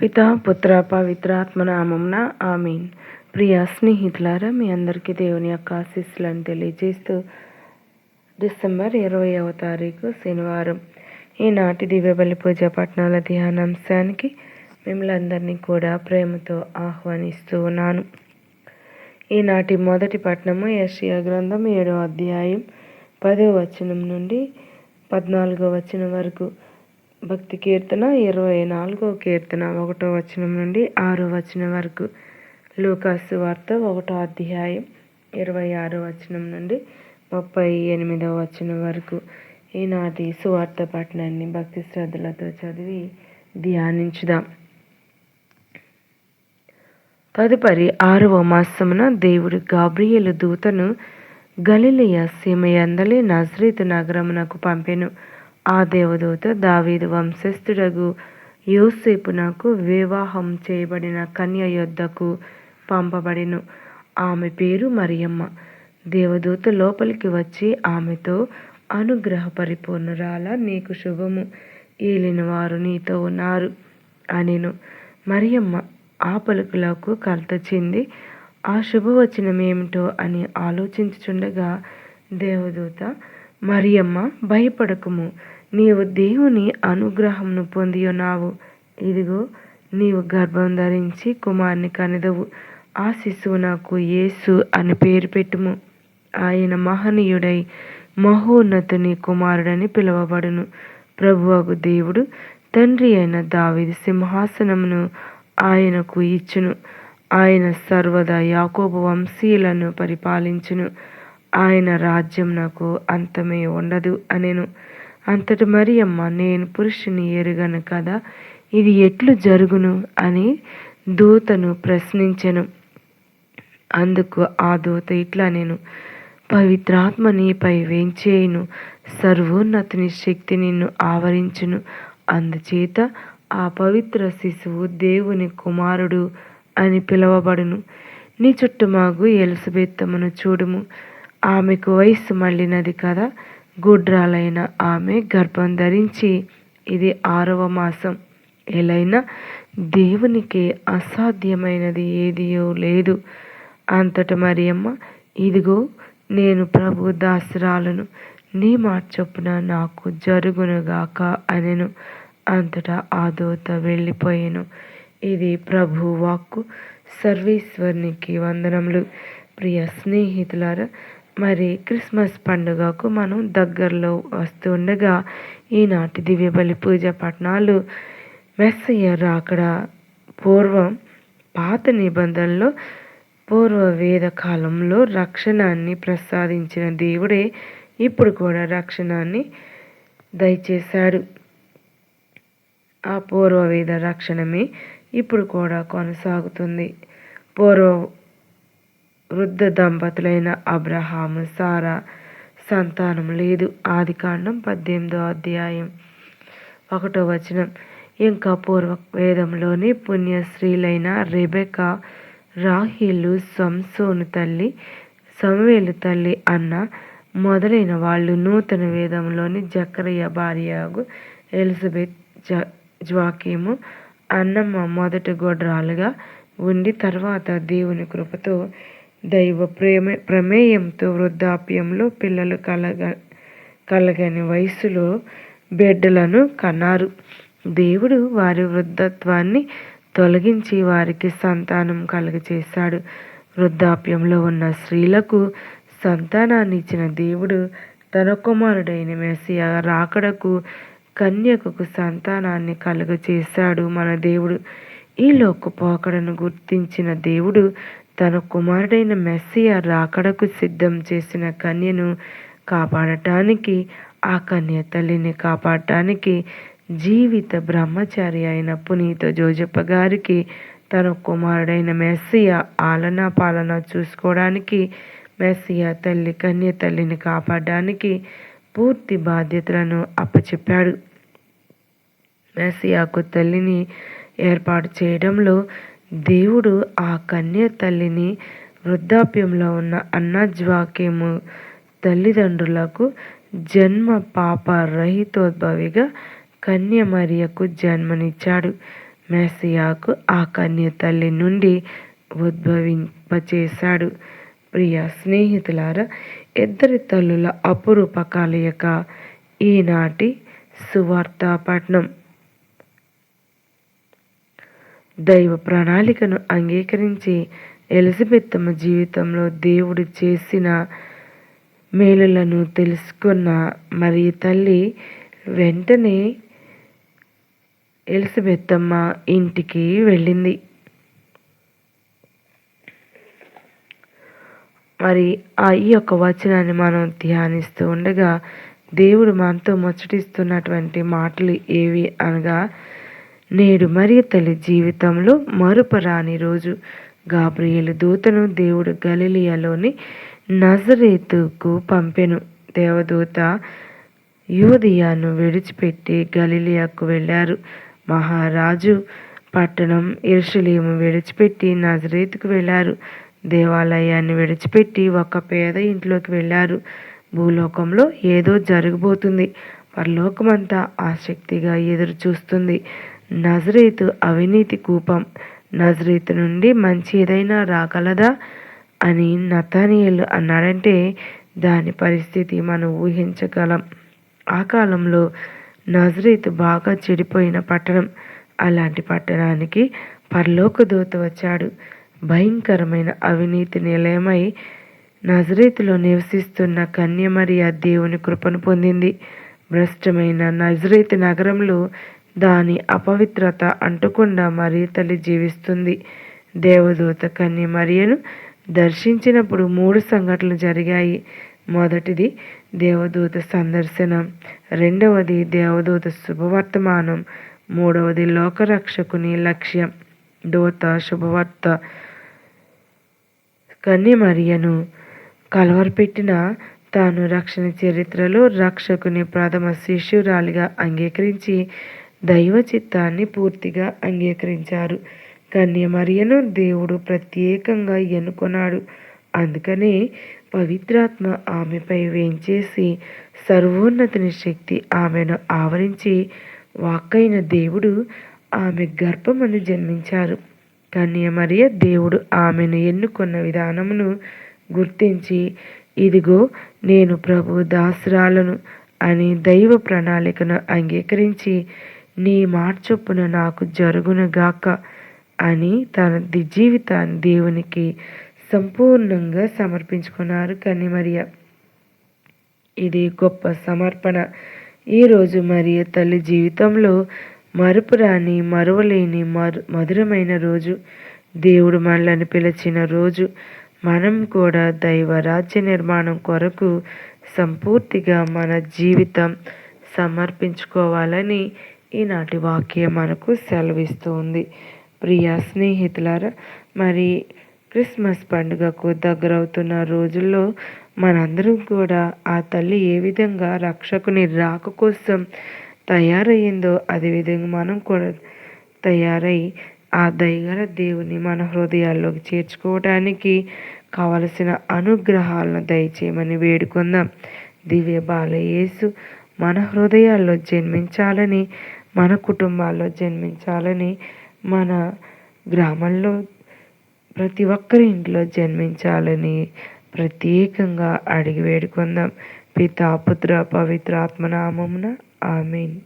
పిత పుత్ర పవిత్రాత్మ నామంన ఆమీన్. ప్రియ స్నేహితులారా మీ అందరికీ దేవుని యొక్క ఆశీస్సులను తెలియజేస్తూ డిసెంబర్ ఇరవైవ తారీఖు శనివారం. ఈనాటి దివ్యబలి పూజ పట్టణాల ధ్యానాంశానికి మిమ్మల్ని అందరినీ కూడా ప్రేమతో ఆహ్వానిస్తూ ఉన్నాను. ఈనాటి మొదటి పట్టణము యషియా గ్రంథం ఏడో అధ్యాయం పదో వచనం నుండి పద్నాలుగో వచనం వరకు. భక్తి కీర్తన ఇరవై నాలుగో కీర్తన ఒకటో వచనం నుండి ఆరో వచనం వరకు. లూకాసు వార్త ఒకటో అధ్యాయం ఇరవై ఆరో వచనం నుండి ముప్పై ఎనిమిదవ వచనం వరకు. ఈనాటి సువార్త పట్టణాన్ని భక్తి శ్రద్ధలతో చదివి ధ్యానించుదాం. తదుపరి ఆరవ మాసమున దేవుడు గాబ్రియలు దూతను గలిలియ సీమయందలి నజరీతు నగరమునకు పంపెను. ఆ దేవదూత దావీదు వంశస్థుడగు యోసేపునకు వివాహం చేయబడిన కన్య యొద్దకు పంపబడిను. ఆమె పేరు మరియమ్మ. దేవదూత లోపలికి వచ్చి ఆమెతో అనుగ్రహ పరిపూర్ణురాల నీకు శుభము. ఏలిన వారు నీతో ఉన్నారు అనిను. మరియమ్మ ఆ పలుకులకు కలతచింది ఆ శుభవచనం ఏమిటో అని ఆలోచించుచుండగా దేవదూత మరియమ్మ భయపడకము. నీవు దేవుని అనుగ్రహంను పొంది ఉన్నావు ఇదిగో నీవు గర్భం ధరించి కుమార్ని కనిదవు. ఆ శిశువు నాకు యేసు అని పేరు పెట్టుము. ఆయన మహనీయుడై మహోన్నతుని కుమారుడని పిలువబడును. ప్రభువగు దేవుడు తండ్రి అయిన దావిది సింహాసనమును ఆయనకు ఇచ్చును. ఆయన సర్వదా యాకోబు వంశీయులను పరిపాలించును. ఆయన రాజ్యం నాకు అంతమే ఉండదు అనెను. అంతటి మరి అమ్మ నేను పురుషుని ఎరుగను కదా ఇది ఎట్లు జరుగును అని దూతను ప్రశ్నించెను. అందుకు ఆ దూత ఇట్లా నేను పవిత్రాత్మ నీపై వేంచేయును సర్వోన్నతుని శక్తి నిన్ను ఆవరించును. అందుచేత ఆ పవిత్ర శిశువు దేవుని కుమారుడు అని పిలువబడును. నీ చుట్టుమాగు ఎలిసబెత్తమును చూడుము. ఆమెకు వయస్సు మళ్ళినది కదా గుడ్రాలైన ఆమె గర్భం ధరించి ఇది ఆరవ మాసం. ఎలైనా దేవునికి అసాధ్యమైనది ఏదియో లేదు. అంతట మరియమ్మ ఇదిగో నేను ప్రభు దాసరాలను నీ మాట చొప్పున నాకు జరుగునుగాక అనెను. అంతటా ఆ దూత వెళ్ళిపోయాను. ఇది ప్రభు వాక్కు. సర్వేశ్వరునికి వందనములు. ప్రియ స్నేహితులారా మరి క్రిస్మస్ పండుగకు మనం దగ్గరలో వస్తుండగా ఈనాటి దివ్యబలి పూజ పట్టణాలు మెస్సయ్య రాకడ పూర్వం పాత నిబంధనలో పూర్వ వేద కాలంలో రక్షణాన్ని ప్రసాదించిన దేవుడే ఇప్పుడు కూడా రక్షణాన్ని దయచేశాడు. ఆ పూర్వవేద రక్షణమే ఇప్పుడు కూడా కొనసాగుతుంది. పూర్వ వృద్ధ దంపతులైన అబ్రహాము సారా సంతానం లేదు. ఆది కాండం పద్దెనిమిదో అధ్యాయం ఒకటో వచనం. ఇంకా పూర్వ వేదంలోని పుణ్యశ్రీలైన రెబెక రాహిలు సంసోను తల్లి సమవేలు తల్లి అన్న మొదలైన వాళ్ళు నూతన వేదంలోని జకరయ్య భార్యగు ఎలిజబెత్ జ జ్వాకీము అన్నమ్మ మొదటి గొడ్రాలుగా ఉండి తర్వాత దేవుని కృపతో దైవ ప్రేమ ప్రమేయంతో వృద్ధాప్యంలో పిల్లలు కలగ కలగని వయసులో బిడ్డలను కన్నారు. దేవుడు వారి వృద్ధత్వాన్ని తొలగించి వారికి సంతానం కలుగచేశాడు వృద్ధాప్యంలో ఉన్న స్త్రీలకు సంతానాన్ని ఇచ్చిన దేవుడు తన కుమారుడైన మెసియ రాకడకు కన్యకకు సంతానాన్ని కలుగచేశాడు మన దేవుడు. ఈ లోకపోకడను గుర్తించిన దేవుడు తన కుమారుడైన మెస్సియ రాకడకు సిద్ధం చేసిన కన్యను కాపాడటానికి ఆ కన్య తల్లిని కాపాడటానికి జీవిత బ్రహ్మచారి అయిన పునీత జోజప్ప గారికి తన కుమారుడైన మెస్సియ ఆలన పాలన చూసుకోవడానికి మెస్సియ తల్లి కన్య తల్లిని కాపాడడానికి పూర్తి బాధ్యతలను అప్పచెప్పాడు. మెస్సియాకు తల్లిని ఏర్పాటు చేయడంలో దేవుడు ఆ కన్య తల్లిని వృద్ధాప్యంలో ఉన్న అన్నజ్వాక్యము తల్లిదండ్రులకు జన్మ పాప రహితోద్భవిగా కన్య మరియకు జన్మనిచ్చాడు. మెస్సియాకు ఆ కన్య తల్లి నుండి ఉద్భవింపచేశాడు. ప్రియ స్నేహితులారా ఇద్దరి తల్లుల అపురూప కలయిక ఈనాటి సువార్తాపట్నం. దైవ ప్రణాళికను అంగీకరించి ఎలిజబెత్తమ్మ జీవితంలో దేవుడు చేసిన మేలులను తెలుసుకున్న మరి తల్లి వెంటనే ఎలిజబెత్తమ్మ ఇంటికి వెళ్ళింది. మరి ఆ ఈ యొక్క వచనాన్ని మనం ధ్యానిస్తూ ఉండగా దేవుడు మనతో ముచ్చటిస్తున్నటువంటి మాటలు ఏవి అనగా నేడు మరియు తల్లి జీవితంలో మరుపరాని రోజు. గాబ్రియలు దూతను దేవుడు గలిలియాలోని నజరేతుకు పంపెను. దేవదూత యూదియాను విడిచిపెట్టి గలిలియాకు వెళ్ళారు. మహారాజు పట్టణం ఇరుషులేము విడిచిపెట్టి నజరేతుకు వెళ్ళారు. దేవాలయాన్ని విడిచిపెట్టి ఒక పేద ఇంట్లోకి వెళ్ళారు. భూలోకంలో ఏదో జరగబోతుంది. పరలోకమంతా ఆసక్తిగా ఎదురు చూస్తుంది నజరేతు అవినీతి కూపం. నజరేతు నుండి మంచి ఏదైనా రాగలదా? అని నతానియలు అన్నాడంటే దాని పరిస్థితి మనం ఊహించగలం. ఆ కాలంలో నజరేతు బాగా చెడిపోయిన పట్టణం. అలాంటి పట్టణానికి పరలోక దూత వచ్చాడు. భయంకరమైన అవినీతి నిలయమై నజరేతులో నివసిస్తున్న కన్యమరియా దేవుని కృపను పొందింది. భ్రష్టమైన నజరేతు నగరంలో దాని అపవిత్రత అంటకుండా మరి తల్లి జీవిస్తుంది. దేవదూత కన్య మరియను దర్శించినప్పుడు మూడు సంఘటనలు జరిగాయి. మొదటిది దేవదూత సందర్శనం. రెండవది దేవదూత శుభవర్తమానం. మూడవది లోకరక్షకుని లక్ష్యం. దూత శుభవార్త. కన్ని మరియను కలవరపెట్టిన తాను రక్షణ చరిత్రలో రక్షకుని ప్రథమ శిష్యురాలిగా అంగీకరించి దైవ చిత్తాన్ని పూర్తిగా అంగీకరించారు. కన్యమరియను దేవుడు ప్రత్యేకంగా ఎన్నుకొన్నాడు అందుకనే పవిత్రాత్మ ఆమెపై వేంచేసి సర్వోన్నతిని శక్తి ఆమెను ఆవరించి వాక్కైన దేవుడు ఆమె గర్భమని జన్మించారు. కన్యమరియ దేవుడు ఆమెను ఎన్నుకున్న విధానమును గుర్తించి ఇదిగో నేను ప్రభు దాసురాలను అని దైవ ప్రణాళికను అంగీకరించి నీ మాట చొప్పున నాకు జరుగునుగాక అని తన జీవితాన్ని దేవునికి సంపూర్ణంగా సమర్పించుకున్నారు కన్నిమరియ ఇది గొప్ప సమర్పణ. ఈరోజు మరియ తల్లి జీవితంలో మరుపురాని మరువలేని మరు మధురమైన రోజు. దేవుడు మనల్ని పిలిచిన రోజు. మనం కూడా దైవ రాజ్య నిర్మాణం కొరకు సంపూర్తిగా మన జీవితం సమర్పించుకోవాలని ఈనాటి వాక్యం మనకు సెలవిస్తుంది. ప్రియ స్నేహితులారా మరి క్రిస్మస్ పండుగకు దగ్గరవుతున్న రోజుల్లో మనందరం కూడా ఆ తల్లి ఏ విధంగా రక్షకుని రాక కోసం తయారయ్యిందో అదేవిధంగా మనం కూడా తయారై ఆ దయగల దేవుని మన హృదయాల్లోకి చేర్చుకోవడానికి కావలసిన అనుగ్రహాలను దయచేయమని వేడుకుందాం. దివ్య బాలయేసు మన హృదయాల్లో జన్మించాలని మన కుటుంబాల్లో జన్మించాలని మన గ్రామంలో ప్రతి ఒక్కరి ఇంట్లో జన్మించాలని ప్రత్యేకంగా అడిగి వేడుకుందాం. పితా పుత్ర పవిత్ర ఆత్మనామమున ఆమెన్.